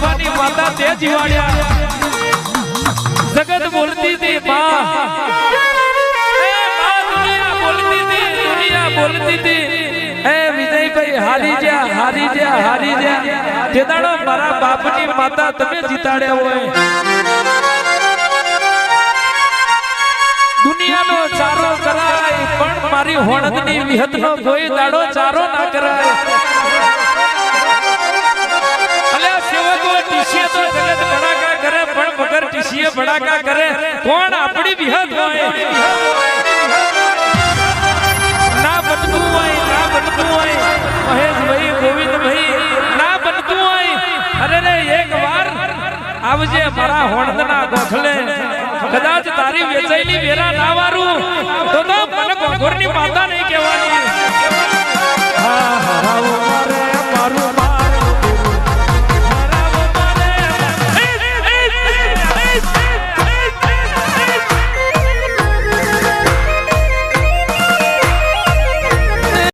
બાપાની માતા તે જીવાડ્યા જગત બોલતી હતી, બા. બોલતી હતી, દુનિયા બોલતી હતી. એ વિજયભાઈ હારી જા હારી જા હારી જા. તે દાડો મારા બાપની માતા તમે જીતાડ્યા હોય. દુનિયાનો ચારો કરાય, પણ મારી હોણદની વિહતનો કોઈ દાડો ચારો ના કરાય. ભડાકા કરે. કોણ આપણી વિહત હોય? ના બનતું હોય ના બનતું હોય. મહેશભાઈ ગોવિંદભાઈ ના બનતું હોય. અરે રે એક વાર આવજે મારા હોણદના ગોખલે કદાચ તારી વેચાયેલી વેરા ના વારું. તો તો મને ગોગોરની માતા નહીં